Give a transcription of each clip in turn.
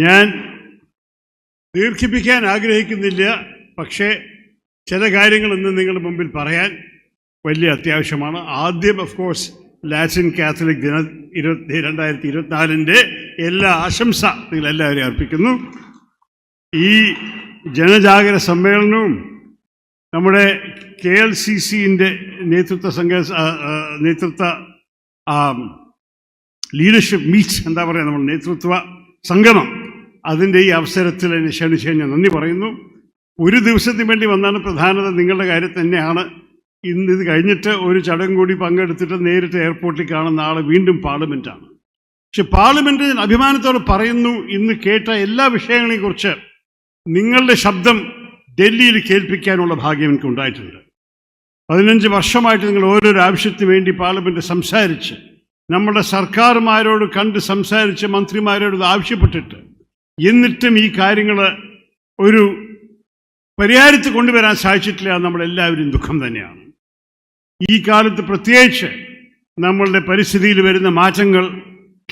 ഞാൻ ദീർഘിപ്പിക്കാൻ ആഗ്രഹിക്കുന്നില്ല പക്ഷേ ചില കാര്യങ്ങൾ ഇന്ന് നിങ്ങളുടെ മുമ്പിൽ പറയാൻ വലിയ അത്യാവശ്യമാണ്. ആദ്യം ഓഫ് കോഴ്സ് ലാറ്റിൻ കാത്തലിക് ദിന ഇരുപത്തി രണ്ടായിരത്തി ഇരുപത്തിനാലിന്റെ എല്ലാ ആശംസ നിങ്ങളെല്ലാവരെയും അർപ്പിക്കുന്നു. ഈ ജനജാഗര സമ്മേളനവും നമ്മുടെ കെ എൽ സി സിന്റെ നേതൃത്വ സംഘ നേതൃത്വ ലീഡർഷിപ്പ് മീറ്റ് എന്താ പറയുക നമ്മൾ നേതൃത്വ സംഗമം. അതിന്റെ ഈ അവസരത്തിൽ എന്നെ ക്ഷണിച്ച് ഞാൻ നന്ദി പറയുന്നു. ഒരു ദിവസത്തിന് വേണ്ടി വന്നാണ് പ്രധാനത. നിങ്ങളുടെ കാര്യം തന്നെയാണ്. ഇന്ന് ഇത് കഴിഞ്ഞിട്ട് ഒരു ചടങ്ങ് കൂടി പങ്കെടുത്തിട്ട് നേരിട്ട് എയർപോർട്ടിൽ കാണുന്ന ആൾ വീണ്ടും പാർലമെന്റാണ് പക്ഷെ പാർലമെന്റ് ഞാൻ അഭിമാനത്തോടെ പറയുന്നു ഇന്ന് കേട്ട എല്ലാ വിഷയങ്ങളെയും കുറിച്ച് നിങ്ങളുടെ ശബ്ദം ഡൽഹിയിൽ കേൾപ്പിക്കാനുള്ള ഭാഗ്യം എനിക്ക് ഉണ്ടായിട്ടുണ്ട് പതിനഞ്ച് വർഷമായിട്ട് നിങ്ങൾ ഓരോരോ ആവശ്യത്തിന് വേണ്ടി പാർലമെന്റ് സംസാരിച്ച് നമ്മുടെ സർക്കാർമാരോട് കണ്ട് സംസാരിച്ച് മന്ത്രിമാരോട് ആവശ്യപ്പെട്ടിട്ട് എന്നിട്ടും ഈ കാര്യങ്ങൾ ഒരു പരിഹാരത്തിൽ കൊണ്ടുവരാൻ സാധിച്ചിട്ടില്ല നമ്മളെല്ലാവരും ദുഃഖം തന്നെയാണ്. ഈ കാലത്ത് പ്രത്യേകിച്ച് നമ്മളുടെ പരിസ്ഥിതിയിൽ വരുന്ന മാറ്റങ്ങൾ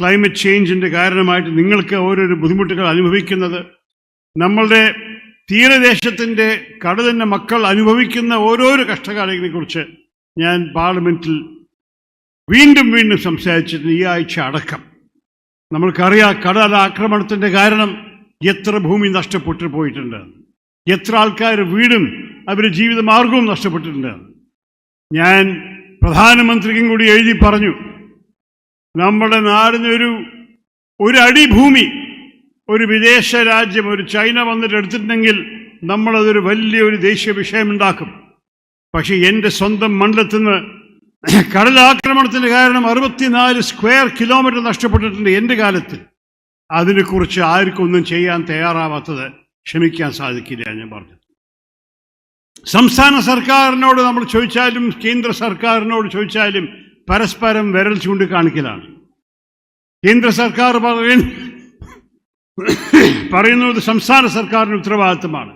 ക്ലൈമറ്റ് ചേഞ്ചിന്റെ കാരണമായിട്ട് നിങ്ങൾക്ക് ഓരോരോ ബുദ്ധിമുട്ടുകൾ അനുഭവിക്കുന്നത് നമ്മളുടെ തീരദേശത്തിന്റെ കടുതന്നെ മക്കൾ അനുഭവിക്കുന്ന ഓരോരോ കഷ്ടകാലങ്ങളെക്കുറിച്ച് ഞാൻ പാർലമെന്റിൽ വീണ്ടും വീണ്ടും സംസാരിച്ചിട്ടുണ്ട് ഈ ആഴ്ച അടക്കം. നമ്മൾക്കറിയാം കടൽ ആക്രമണത്തിന്റെ കാരണം എത്ര ഭൂമി നഷ്ടപ്പെട്ടു പോയിട്ടുണ്ട് എത്ര ആൾക്കാർ വീടും അവരുടെ ജീവിത മാർഗവും നഷ്ടപ്പെട്ടിട്ടുണ്ട്. ഞാൻ പ്രധാനമന്ത്രിക്കും കൂടി എഴുതി പറഞ്ഞു നമ്മുടെ നാടിനൊരു ഒരു അടി ഭൂമി ഒരു വിദേശ രാജ്യം ഒരു ചൈന വന്നിട്ട് എടുത്തിട്ടുണ്ടെങ്കിൽ നമ്മളതൊരു വലിയൊരു ദേശീയ വിഷയമുണ്ടാക്കും. പക്ഷേ എന്റെ സ്വന്തം മണ്ഡലത്തിൽ കടലാക്രമണത്തിന് കാരണം അറുപത്തിനാല് സ്ക്വയർ കിലോമീറ്റർ നഷ്ടപ്പെട്ടിട്ടുണ്ട് എന്റെ കാലത്ത്. അതിനെക്കുറിച്ച് ആർക്കൊന്നും ചെയ്യാൻ തയ്യാറാവാത്തത് ക്ഷമിക്കാൻ സാധിക്കില്ല ഞാൻ പറഞ്ഞു. സംസ്ഥാന സർക്കാരിനോട് നമ്മൾ ചോദിച്ചാലും കേന്ദ്ര സർക്കാരിനോട് ചോദിച്ചാലും പരസ്പരം വിരൽ ചൂണ്ടിക്കാണിക്കലാണ്. കേന്ദ്ര സർക്കാർ പറയുന്നു പറയുന്നത് സംസ്ഥാന സർക്കാരിന് ഉത്തരവാദിത്തമാണ്.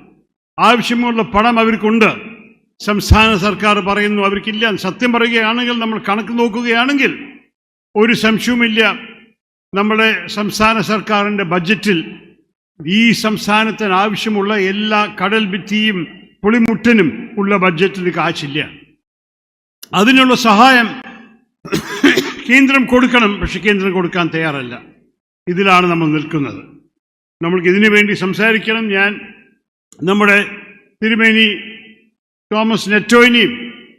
ആവശ്യമുള്ള പണം അവർക്കുണ്ട്. സംസ്ഥാന സർക്കാർ പറയുന്നു അവർക്കില്ല. സത്യം പറയുകയാണെങ്കിൽ നമ്മൾ കണക്ക് നോക്കുകയാണെങ്കിൽ ഒരു സംശയവുമില്ല. നമ്മുടെ സംസ്ഥാന സർക്കാരിന്റെ ബജറ്റിൽ ഈ സംസ്ഥാനത്തിന് ആവശ്യമുള്ള എല്ലാ കടൽ ഭിത്തിയും പുളിമുട്ടിനും ഉള്ള ബഡ്ജറ്റിൽ കാശില്ല. അതിനുള്ള സഹായം കേന്ദ്രം കൊടുക്കണം പക്ഷെ കേന്ദ്രം കൊടുക്കാൻ തയ്യാറല്ല. ഇതിലാണ് നമ്മൾ നിൽക്കുന്നത്. നമ്മൾക്ക് ഇതിനു വേണ്ടി സംസാരിക്കണം. ഞാൻ നമ്മുടെ തിരുമേനി തോമസ് നെറ്റോയിനെയും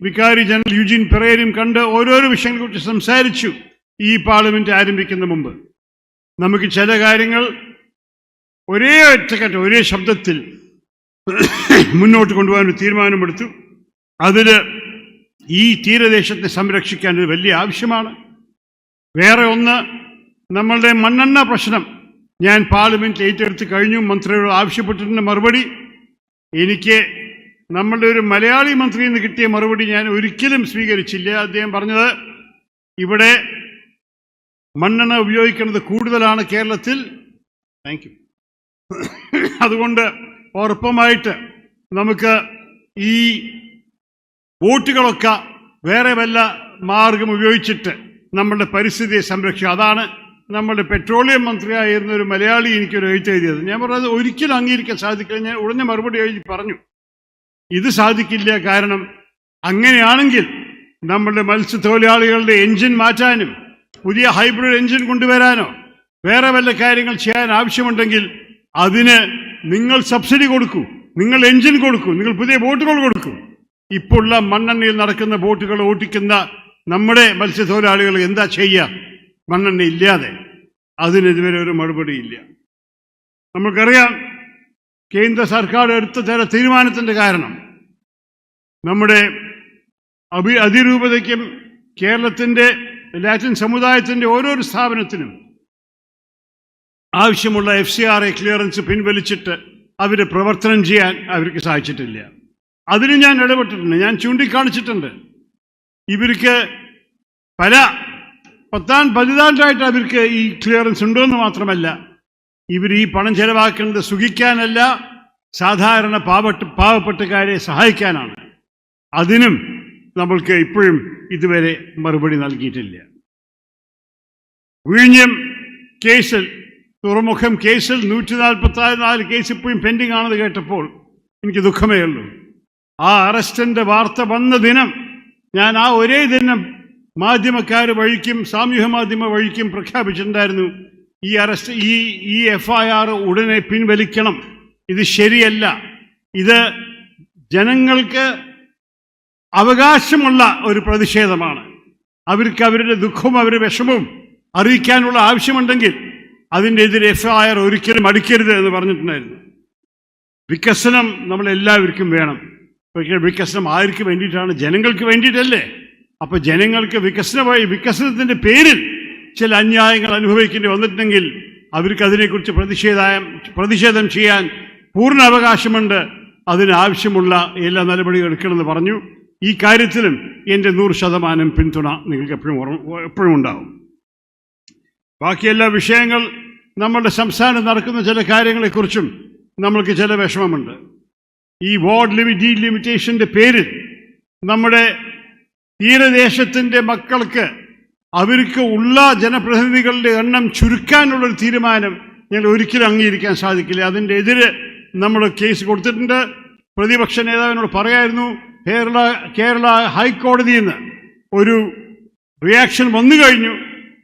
വികാരി ജനറൽ യുജിൻ പെറേരും കണ്ട് ഓരോരോ വിഷയങ്ങളെ കുറിച്ച് സംസാരിച്ചു ഈ പാർലമെന്റ് ആരംഭിക്കുന്ന മുമ്പ്. നമുക്ക് ചില കാര്യങ്ങൾ ഒരേ ഒറ്റക്കറ്റ ഒരേ ശബ്ദത്തിൽ മുന്നോട്ട് കൊണ്ടുപോകാൻ ഒരു തീരുമാനമെടുത്തു. അതിൽ ഈ തീരദേശത്തെ സംരക്ഷിക്കാൻ ഒരു വലിയ ആവശ്യമാണ്. വേറെ ഒന്ന് നമ്മളുടെ മണ്ണെണ്ണ പ്രശ്നം. ഞാൻ പാർലമെന്റ് ഏറ്റെടുത്ത് കഴിഞ്ഞു മന്ത്രിയോട് ആവശ്യപ്പെട്ടിട്ടുണ്ട് മറുപടി. എനിക്ക് നമ്മളുടെ ഒരു മലയാളി മന്ത്രിയിൽ നിന്ന് കിട്ടിയ മറുപടി ഞാൻ ഒരിക്കലും സ്വീകരിച്ചില്ല. അദ്ദേഹം പറഞ്ഞത് ഇവിടെ മണ്ണെണ്ണ ഉപയോഗിക്കുന്നത് കൂടുതലാണ് കേരളത്തിൽ. താങ്ക് യു അതുകൊണ്ട് ഉറപ്പമായിട്ട് നമുക്ക് ഈ വോട്ടുകളൊക്കെ വേറെ വല്ല മാർഗം ഉപയോഗിച്ചിട്ട് നമ്മളുടെ പരിസ്ഥിതിയെ സംരക്ഷിക്കുക അതാണ് നമ്മുടെ പെട്രോളിയം മന്ത്രിയായിരുന്ന ഒരു മലയാളി എനിക്കൊരു എഴുത്ത് എഴുതിയത് ഞാൻ പറഞ്ഞത് ഒരിക്കലും അംഗീകരിക്കാൻ സാധിക്കില്ല. ഞാൻ ഉടനെ മറുപടി എഴുതി പറഞ്ഞു. ഇത് സാധിക്കില്ല. കാരണം അങ്ങനെയാണെങ്കിൽ നമ്മളുടെ മത്സ്യത്തൊഴിലാളികളുടെ എഞ്ചിൻ മാറ്റാനും പുതിയ ഹൈബ്രിഡ് എഞ്ചിൻ കൊണ്ടുവരാനോ വേറെ വല്ല കാര്യങ്ങൾ ചെയ്യാൻ ആവശ്യമുണ്ടെങ്കിൽ അതിന് നിങ്ങൾ സബ്സിഡി കൊടുക്കൂ. നിങ്ങൾ എഞ്ചിൻ കൊടുക്കൂ. നിങ്ങൾ പുതിയ ബോട്ടുകൾ കൊടുക്കൂ. ഇപ്പോൾ ഉള്ള മണ്ണെണ്ണയിൽ നടക്കുന്ന ബോട്ടുകൾ ഓട്ടിക്കുന്ന നമ്മുടെ മത്സ്യത്തൊഴിലാളികൾ എന്താ ചെയ്യുക? മണ്ണെണ്ണ ഇല്ലാതെ. അതിനെതിരെ ഒരു മറുപടിയില്ല. നമുക്കറിയാം കേന്ദ്ര സർക്കാർ എടുത്ത ചില തീരുമാനത്തിന്റെ കാരണം. നമ്മുടെ അഭി അതിരൂപതയ്ക്കും കേരളത്തിന്റെ ലാറ്റിൻ സമുദായത്തിന്റെ ഓരോരോ സ്ഥാപനത്തിനും ആവശ്യമുള്ള F C R A clearance പിൻവലിച്ചിട്ട് അവരെ പ്രവർത്തനം ചെയ്യാൻ അവർക്ക് സാധിച്ചിട്ടില്ല. അതിന് ഞാൻ ഇടപെട്ടിട്ടുണ്ട്. ഞാൻ ചൂണ്ടിക്കാണിച്ചിട്ടുണ്ട്. ഇവർക്ക് പല പത്താൻ പതിനാലായിട്ട് അവർക്ക് ഈ ക്ലിയറൻസ് ഉണ്ടോ എന്ന് മാത്രമല്ല ഇവർ ഈ പണം ചെലവാക്കുന്നത് സുഖിക്കാനല്ല സാധാരണ പാവപ്പെട്ട പാവപ്പെട്ടക്കാരെ സഹായിക്കാനാണ്. അതിനും നമ്മൾക്ക് ഇപ്പോഴും ഇതുവരെ മറുപടി നൽകിയിട്ടില്ല. വിഴിഞ്ഞം കേസിൽ തുറമുഖം കേസിൽ നൂറ്റി നാൽപ്പത്തി നാല് കേസ് ഇപ്പോഴും പെൻഡിംഗ് ആണെന്ന് കേട്ടപ്പോൾ എനിക്ക് ദുഃഖമേ ഉള്ളൂ. ആ അറസ്റ്റിന്റെ വാർത്ത വന്ന ദിനം ഞാൻ ആ ഒരേ ദിനം മാധ്യമക്കാർ വഴിക്കും സാമൂഹ്യ മാധ്യമ വഴിക്കും പ്രഖ്യാപിച്ചിട്ടുണ്ടായിരുന്നു. ഈ അറസ്റ്റ് ഈ ഈ എഫ് ഐ ആർ ഉടനെ പിൻവലിക്കണം. ഇത് ശരിയല്ല. ഇത് ജനങ്ങൾക്ക് അവകാശമുള്ള ഒരു പ്രതിഷേധമാണ്. അവർക്ക് അവരുടെ ദുഃഖവും അവരുടെ വിഷമവും അറിയിക്കാനുള്ള ആവശ്യമുണ്ടെങ്കിൽ അതിന്റെ എതിരെ എഫ് ഐ ആർ ഒരിക്കലും അടിക്കരുത് എന്ന് പറഞ്ഞിട്ടുണ്ടായിരുന്നു. വികസനം നമ്മളെല്ലാവർക്കും വേണം. പക്ഷേ വികസനം ആർക്ക് വേണ്ടിയിട്ടാണ്? ജനങ്ങൾക്ക് വേണ്ടിയിട്ടല്ലേ? അപ്പോൾ ജനങ്ങൾക്ക് വികസനമായി വികസനത്തിന്റെ പേരിൽ ചില അന്യായങ്ങൾ അനുഭവിക്കേണ്ടി വന്നിട്ടുണ്ടെങ്കിൽ അവർക്ക് അതിനെക്കുറിച്ച് പ്രതിഷേധം പ്രതിഷേധം ചെയ്യാൻ പൂർണ അവകാശമുണ്ട്. അതിനാവശ്യമുള്ള എല്ലാ നടപടികളും എടുക്കണമെന്ന് പറഞ്ഞു. ഈ കാര്യത്തിലും എന്റെ നൂറ് ശതമാനം പിന്തുണ നിങ്ങൾക്ക് എപ്പോഴും എപ്പോഴും ഉണ്ടാകും ബാക്കി എല്ലാ വിഷയങ്ങൾ നമ്മളുടെ സംസ്ഥാനം നടക്കുന്ന ചില കാര്യങ്ങളെക്കുറിച്ചും നമ്മൾക്ക് ചില വിഷമമുണ്ട്. ഈ വാർഡ് ലിമി ഡീലിമിറ്റേഷന്റെ പേരിൽ നമ്മുടെ തീരദേശത്തിന്റെ മക്കൾക്ക് അവർക്ക് ഉള്ള ജനപ്രതിനിധികളുടെ എണ്ണം ചുരുക്കാനുള്ളൊരു തീരുമാനം ഞങ്ങൾ ഒരിക്കലും അംഗീകരിക്കാൻ സാധിക്കില്ല. അതിന്റെ എതിരെ നമ്മൾ കേസ് കൊടുത്തിട്ടുണ്ട്. പ്രതിപക്ഷ നേതാവിനോട് പറയായിരുന്നു കേരള കേരള ഹൈക്കോടതിയിൽ നിന്ന് ഒരു റിയാക്ഷൻ വന്നു കഴിഞ്ഞു.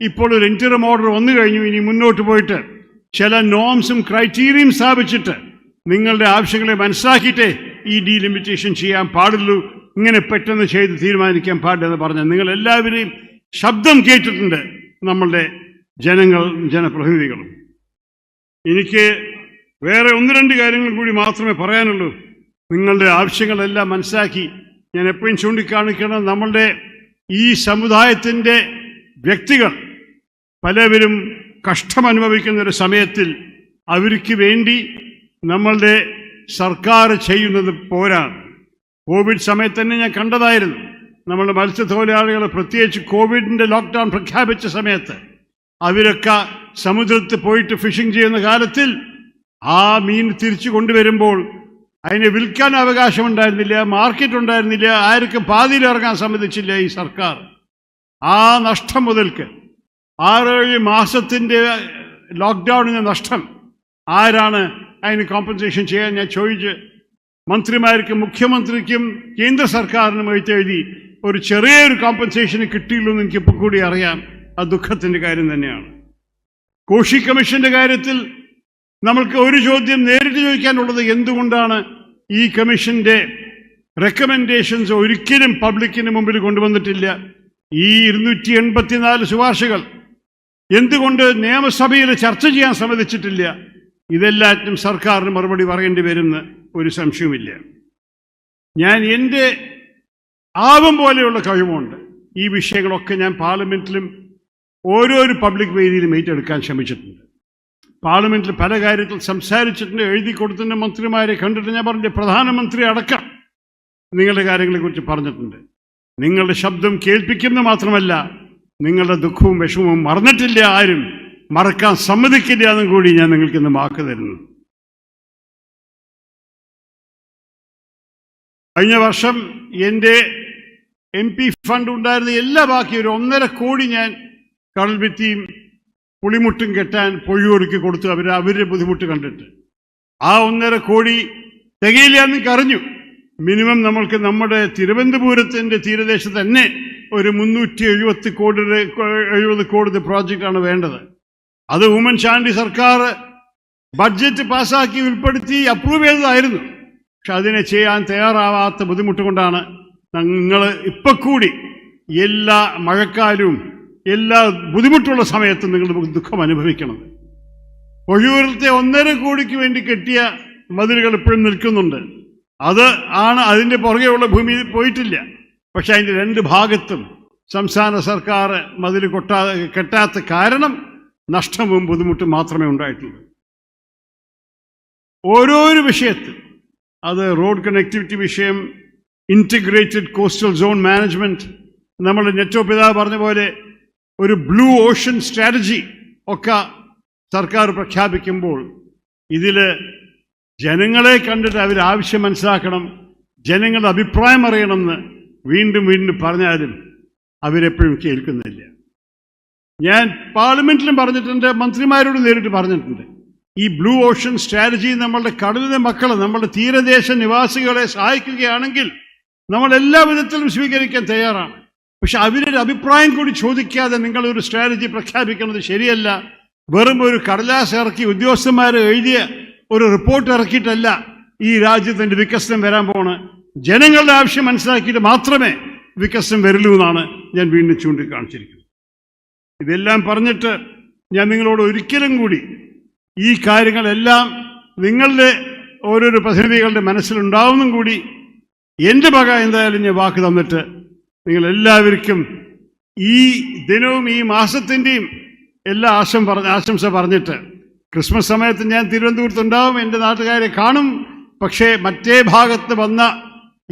ഇപ്പോൾ ഒരു ഇന്ററിം ഓർഡർ വന്നു കഴിഞ്ഞു. ഇനി മുന്നോട്ട് പോയിട്ട് ചില നോംസും ക്രൈറ്റീരിയയും സ്ഥാപിച്ചിട്ട് നിങ്ങളുടെ ആവശ്യങ്ങളെ മനസ്സിലാക്കിയിട്ടേ ഈ ഡീലിമിറ്റേഷൻ ചെയ്യാൻ പാടുള്ളൂ. ഇങ്ങനെ പെട്ടെന്ന് ചെയ്ത് തീരുമാനിക്കാൻ പാടില്ലെന്ന് പറഞ്ഞു നിങ്ങൾ എല്ലാവരെയും ശബ്ദം കേട്ടിട്ടുണ്ട് നമ്മളുടെ ജനങ്ങൾ ജനപ്രതിനിധികളും. എനിക്ക് വേറെ ഒന്ന് രണ്ട് കാര്യങ്ങൾ കൂടി മാത്രമേ പറയാനുള്ളൂ. നിങ്ങളുടെ ആവശ്യങ്ങളെല്ലാം മനസ്സിലാക്കി ഞാൻ എപ്പോഴും ചൂണ്ടിക്കാണിക്കണം നമ്മളുടെ ഈ സമുദായത്തിന്റെ വ്യക്തികൾ പലവരും കഷ്ടമനുഭവിക്കുന്ന ഒരു സമയത്തിൽ അവർക്ക് വേണ്ടി നമ്മളുടെ സർക്കാർ ചെയ്യുന്നത് പോരാ. കോവിഡ് സമയത്ത് തന്നെ ഞാൻ കണ്ടതായിരുന്നു. നമ്മളുടെ മത്സ്യത്തൊഴിലാളികൾ പ്രത്യേകിച്ച് കോവിഡിന്റെ ലോക്ക്ഡൗൺ പ്രഖ്യാപിച്ച സമയത്ത് അവരൊക്കെ സമുദ്രത്തിൽ പോയിട്ട് ഫിഷിംഗ് ചെയ്യുന്ന കാലത്തിൽ ആ മീൻ തിരിച്ചു കൊണ്ടുവരുമ്പോൾ അതിനെ വിൽക്കാൻ അവകാശമുണ്ടായിരുന്നില്ല മാർക്കറ്റ് ഉണ്ടായിരുന്നില്ല ആർക്കും പാതിയിൽ ഇറങ്ങാൻ സമ്മതിച്ചില്ല ഈ സർക്കാർ. ആ നഷ്ടം മുതൽക്ക് ആറേഴ് മാസത്തിന്റെ ലോക്ക്ഡൗണിന്റെ നഷ്ടം ആരാണ് അതിന് കോമ്പൻസേഷൻ ചെയ്യാൻ? ഞാൻ ചോദിച്ച് മന്ത്രിമാർക്കും മുഖ്യമന്ത്രിക്കും കേന്ദ്ര സർക്കാരിനും എഴുതി ഒരു ചെറിയൊരു കോമ്പൻസേഷന് കിട്ടിയുള്ളൂ എന്ന് എനിക്ക് ഇപ്പോൾ കൂടി അറിയാം ആ ദുഃഖത്തിന്റെ കാര്യം തന്നെയാണ്. കോഷി കമ്മീഷന്റെ കാര്യത്തിൽ നമ്മൾക്ക് ഒരു ചോദ്യം നേരിട്ട് ചോദിക്കാനുള്ളത് എന്തുകൊണ്ടാണ് ഈ കമ്മീഷന്റെ റെക്കമെൻഡേഷൻസ് ഒരിക്കലും പബ്ലിക്കിന് മുമ്പിൽ കൊണ്ടുവന്നിട്ടില്ല? ഈ ഇരുന്നൂറ്റി എൺപത്തിനാല് ശുപാർശകൾ എന്തുകൊണ്ട് നിയമസഭയിൽ ചർച്ച ചെയ്യാൻ സമ്മതിച്ചിട്ടില്ല? ഇതെല്ലാറ്റിനും സർക്കാരിന് മറുപടി പറയേണ്ടി വരുന്ന ഒരു സംശയവുമില്ല. ഞാൻ എന്റെ ആവം പോലെയുള്ള കഴിവുണ്ട്. ഈ വിഷയങ്ങളൊക്കെ ഞാൻ പാർലമെന്റിലും ഓരോരു പബ്ലിക് വേദിയിലും ഏറ്റെടുക്കാൻ ശ്രമിച്ചിട്ടുണ്ട്. പാർലമെന്റിൽ പല കാര്യത്തിൽ സംസാരിച്ചിട്ടുണ്ട് എഴുതി കൊടുത്തിട്ടുണ്ട് മന്ത്രിമാരെ കണ്ടിട്ട് ഞാൻ പറഞ്ഞു പ്രധാനമന്ത്രി അടക്കം നിങ്ങളുടെ കാര്യങ്ങളെക്കുറിച്ച് പറഞ്ഞിട്ടുണ്ട്. നിങ്ങളുടെ ശബ്ദം കേൾപ്പിക്കുന്ന മാത്രമല്ല നിങ്ങളുടെ ദുഃഖവും വിഷമവും മറന്നിട്ടില്ല ആരും. മറക്കാൻ സമ്മതിക്കില്ല എന്നും കൂടി ഞാൻ നിങ്ങൾക്ക് ഇന്ന് വാക്ക് തരുന്നു. കഴിഞ്ഞ വർഷം എന്റെ എം പി ഫണ്ട് ഉണ്ടായിരുന്ന എല്ലാ ബാക്കി ഒരു ഒന്നര കോടി ഞാൻ കടൽഭിത്തിയും പുളിമുട്ടും കെട്ടാൻ പൊഴിയൂർക്ക് കൊടുത്തു അവർ അവരുടെ ബുദ്ധിമുട്ട് കണ്ടിട്ട്. ആ ഒന്നര കോടി തികയില്ല എന്ന് കറിഞ്ഞു മിനിമം നമ്മൾക്ക് നമ്മുടെ തിരുവനന്തപുരത്തിന്റെ തീരദേശത്ത് തന്നെ ഒരു മുന്നൂറ്റി എഴുപത്തി കോടി എഴുപത് കോടി പ്രോജക്റ്റാണ് വേണ്ടത്. അത് ഉമ്മൻചാണ്ടി സർക്കാർ ബഡ്ജറ്റ് പാസ്സാക്കി ഉൾപ്പെടുത്തി അപ്രൂവ് ചെയ്തതായിരുന്നു. പക്ഷെ അതിനെ ചെയ്യാൻ തയ്യാറാവാത്ത ബുദ്ധിമുട്ട് കൊണ്ടാണ് നിങ്ങൾ ഇപ്പൊ കൂടി എല്ലാ മഴക്കാലവും എല്ലാ ബുദ്ധിമുട്ടുള്ള സമയത്തും നിങ്ങൾ ദുഃഖം അനുഭവിക്കണം. ഒഴിയൂരത്തെ ഒന്നര കോടിക്ക് വേണ്ടി കെട്ടിയ മതിലുകൾ ഇപ്പോഴും നിൽക്കുന്നുണ്ട്. അത് ആണ് അതിന്റെ പുറകെയുള്ള ഭൂമി പോയിട്ടില്ല. പക്ഷെ അതിന്റെ രണ്ട് ഭാഗത്തും സംസ്ഥാന സർക്കാർ മതിൽ കൊട്ടാ കെട്ടാത്ത കാരണം നഷ്ടവും ബുദ്ധിമുട്ടും മാത്രമേ ഉണ്ടായിട്ടുള്ളൂ. ഓരോരോ വിഷയത്തിൽ അത് റോഡ് കണക്ടിവിറ്റി വിഷയം ഇന്റിഗ്രേറ്റഡ് കോസ്റ്റൽ സോൺ മാനേജ്മെന്റ് നമ്മുടെ നെറ്റോ പിതാവ് പറഞ്ഞ പോലെ ഒരു ബ്ലൂ ഓഷൻ സ്ട്രാറ്റജി ഒക്കെ സർക്കാർ പ്രഖ്യാപിക്കുമ്പോൾ ഇതിൽ ജനങ്ങളെ കണ്ടിട്ട് അവർ ആവശ്യം മനസ്സിലാക്കണം ജനങ്ങളുടെ അഭിപ്രായം അറിയണമെന്ന് വീണ്ടും വീണ്ടും പറഞ്ഞാലും അവരെപ്പോഴും കേൾക്കുന്നില്ല. ഞാൻ പാർലമെന്റിലും പറഞ്ഞിട്ടുണ്ട് മന്ത്രിമാരോട് നേരിട്ട് പറഞ്ഞിട്ടുണ്ട്. ഈ ബ്ലൂ ഓഷൻ സ്ട്രാറ്റജി നമ്മളുടെ കടലിലെ മക്കളെ നമ്മളുടെ തീരദേശ നിവാസികളെ സഹായിക്കുകയാണെങ്കിൽ നമ്മൾ എല്ലാ വിധത്തിലും സ്വീകരിക്കാൻ തയ്യാറാണ്. പക്ഷെ അവരുടെ അഭിപ്രായം കൂടി ചോദിക്കാതെ നിങ്ങൾ ഒരു സ്ട്രാറ്റജി പ്രഖ്യാപിക്കുന്നത് ശരിയല്ല. വെറും ഒരു കടലാസ് ഇറക്കി ഉദ്യോഗസ്ഥന്മാർ എഴുതിയ ഒരു റിപ്പോർട്ട് ഇറക്കിയിട്ടല്ല ഈ രാജ്യത്തിന്റെ വികസനം വരാൻ പോണ് ജനങ്ങളുടെ ആവശ്യം മനസ്സിലാക്കിയിട്ട് മാത്രമേ വികസനം വരുള്ളൂ എന്നാണ് ഞാൻ വീണ്ടും ചൂണ്ടിക്കാണിച്ചിരിക്കുന്നത്. ഇതെല്ലാം പറഞ്ഞിട്ട് ഞാൻ നിങ്ങളോട് ഒരിക്കലും കൂടി ഈ കാര്യങ്ങളെല്ലാം നിങ്ങളുടെ ഓരോരോ പ്രതിനിധികളുടെ മനസ്സിലുണ്ടാവുന്നും കൂടി എന്റെ വക എന്തായാലും ഞാൻ വാക്ക് തന്നിട്ട് നിങ്ങൾ എല്ലാവർക്കും ഈ ദിനവും ഈ മാസത്തിന്റെയും എല്ലാ ആശം പറഞ്ഞ ആശംസ പറഞ്ഞിട്ട് ക്രിസ്മസ് സമയത്ത് ഞാൻ തിരുവനന്തപുരത്തുണ്ടാവും എന്റെ നാട്ടുകാരെ കാണും. പക്ഷേ മറ്റേ ഭാഗത്ത് വന്ന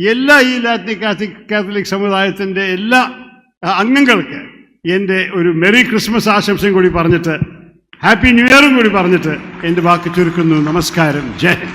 എല്ലാ ഈ ലാറ്റിൻ കാത്തലിക് കാത്തലിക് സമുദായത്തിന്റെ എല്ലാ അംഗങ്ങൾക്ക് എന്റെ ഒരു മെറി ക്രിസ്മസ് ആശംസയും കൂടി പറഞ്ഞിട്ട് ഹാപ്പി ന്യൂ ഇയറും കൂടി പറഞ്ഞിട്ട് എന്റെ വാക്ക് ചുരുക്കുന്നു. നമസ്കാരം. ജയ്